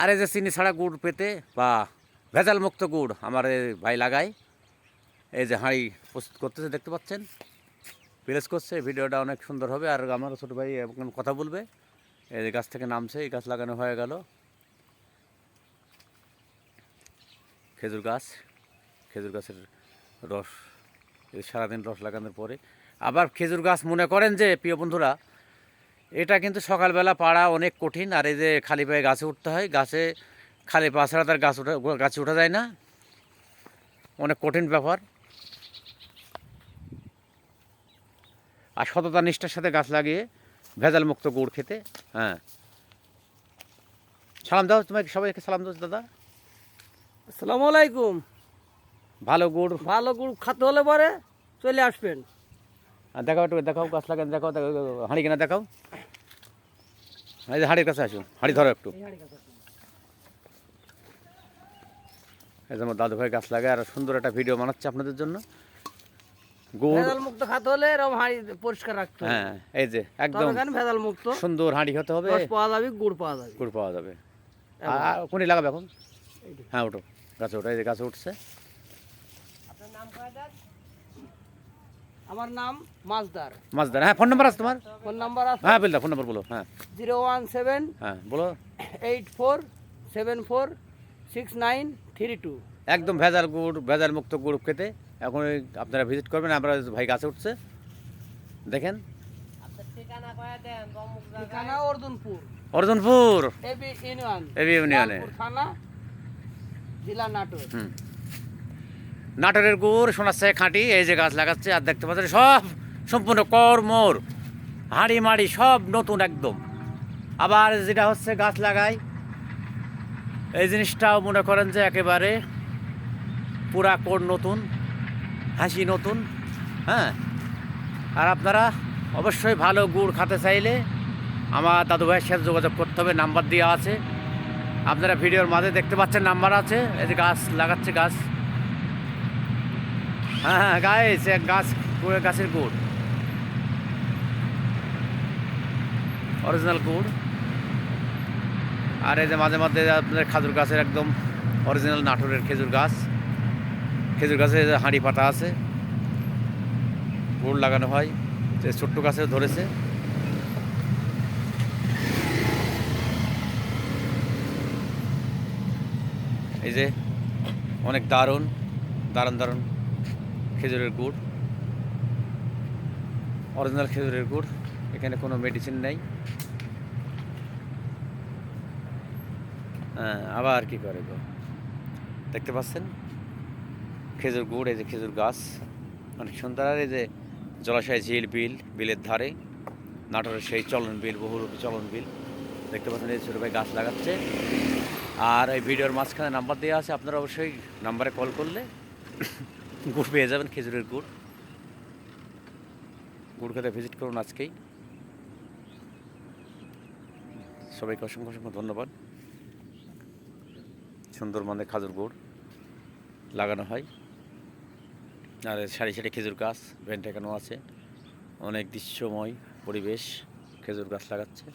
আর এই যে চিনি ছাড়া গুড় পেতে, বা ভেজাল মুক্ত গুড় আমার ভাই লাগায়। এই যে হাঁড়ি প্রস্তুত করতেছে, দেখতে পাচ্ছেন? প্রেস করছে, ভিডিওটা অনেক সুন্দর হবে। আর আমার ছোটো ভাই এখন কথা বলবে। এই যে গাছ থেকে নামছে, এই গাছ লাগানো হয়ে গেল। খেজুর গাছ, খেজুর গাছের রস সারাদিন রস লাগানোর পরে। আবার খেজুর গাছ মনে করেন যে, প্রিয় বন্ধুরা এটা কিন্তু সকালবেলা পাড়া অনেক কঠিন আর এই যে খালি পায়ে গাছে উঠতে হয় গাছে খালি পা ছাড়া তার গাছ উঠা গাছে ওঠা যায় না। অনেক কঠিন ব্যাপার। আর সততা নিষ্ঠার সাথে গাছ লাগিয়ে ভেজাল মুক্ত গুড় খেতে হ্যাঁ। সালাম দাও তোমাকে সবাইকে সালাম দাও দাদা। আসসালামু আলাইকুম। ভালো গুড়। ভালো গুড় খাতে হলে পরে চলে আসবেন। আর দেখাও একটু দেখাও গাছ লাগান দেখাও দেখাও, হাঁড়ি কিনা দেখাও। এই যে হাঁড়ির কাছে আসো হাঁড়ি ধরো একটু। এই যে আমার দাদু ভাই গাছ লাগায় আর সুন্দর একটা ভিডিও বানাচ্ছে আপনাদের জন্য। ভেজাল মুক্ত খেতে হলে এরকম হাঁড়ি পরিষ্কার রাখতে হ্যাঁ এই যে একদম ভেজাল মুক্ত সুন্দর হাঁড়ি হতে হবে। পাওয়া যাবে গুড় পাওয়া যাবে। গুড় পাওয়া যাবে। কোনটি লাগাবে এখন? হ্যাঁ ওঠো। গাছে ওঠো এই যে গাছে উঠছে। আমার নাম মাছদার। মাছদার হ্যাঁ ফোন নাম্বার আছে তোমার? ফোন নাম্বার আছে হ্যাঁ বলদা ফোন নাম্বার বলো হ্যাঁ। জিরো ওয়ান সেভেন হ্যাঁ বলো। Eight four seven four six nine three two. একদম ভেজাল গুড় ভেজাল মুক্ত গুড় খেতে এখন ওই আপনারা ভিজিট করবেন আমরা ভাই গাছে উঠছে। দেখেন। ঠিকানা Arjunpur. Arjunpur. AB union. AB ইউনিয়নে। থানা জেলা নাটোর। হুম। নাটোরের গুড় শোনাচ্ছে, খাঁটি, এই যে গাছ লাগাচ্ছে, আর দেখতে পাচ্ছেন সব সম্পূর্ণ কর্মর হাঁড়ি মাড়ি সব নতুন একদম। আবার যেটা হচ্ছে গাছ লাগাই, এই জিনিসটাও মনে করেন যে একেবারে পুরা কোর নতুন, হাসি নতুন হ্যাঁ? আর আপনারা অবশ্যই ভালো গুড় খেতে চাইলে আমার দাদু ভাইয়ের সাথে যোগাযোগ করতে হবে, নাম্বার দেওয়া আছে। আপনারা ভিডিওর মাঝে দেখতে পাচ্ছেন নাম্বার আছে, এই যে গাছ লাগাচ্ছে গাছ। হ্যাঁ হ্যাঁ গাছ এক গাছ গাছের গুড়। অরিজিনাল গুড়। আর এই যে মাঝে মাঝে আপনাদের খাজুর গাছের একদম অরিজিনাল নাটোরের খেজুর গাছ। খেজুর গাছে হাঁড়ি পাতা আছে। গুড় লাগানো হয়। যে ছোট্ট গাছেও ধরেছে। এই যে অনেক দারুণ দারুণ দারুণ। খেজুরের গুড়। অরিজিনাল খেজুরের গুড়, এখানে কোনো মেডিসিন নেই। হ্যাঁ আবার কি করে গো? দেখতে পাচ্ছেন? খেজুর গুড়, এই যে খেজুর গাছ, অনেক সুন্দর। আর এই যে জলাশয় ঝিল বিল, বিলের ধারে, নাটোরের সেই চলন বিল, বহুরূপী চলন বিল। দেখতে পাচ্ছেন, এই ছোটো ভাই গাছ লাগাচ্ছে। আর এই ভিডিওর মাঝখানে নাম্বার দেওয়া আছে, আপনারা অবশ্যই নাম্বারে কল করলে গুড় পেয়ে যাবেন, খেজুরের গুড়। গুড় খেতে ভিজিট করুন আজকেই। সবাইকে অসংখ্য অসংখ্য ধন্যবাদ। সুন্দর মানে খাজুর গুড় লাগানো হয়। আর সারি সারি খেজুর গাছ এখানেও আছে। অনেক দৃশ্যময় পরিবেশ, খেজুর গাছ লাগাচ্ছে।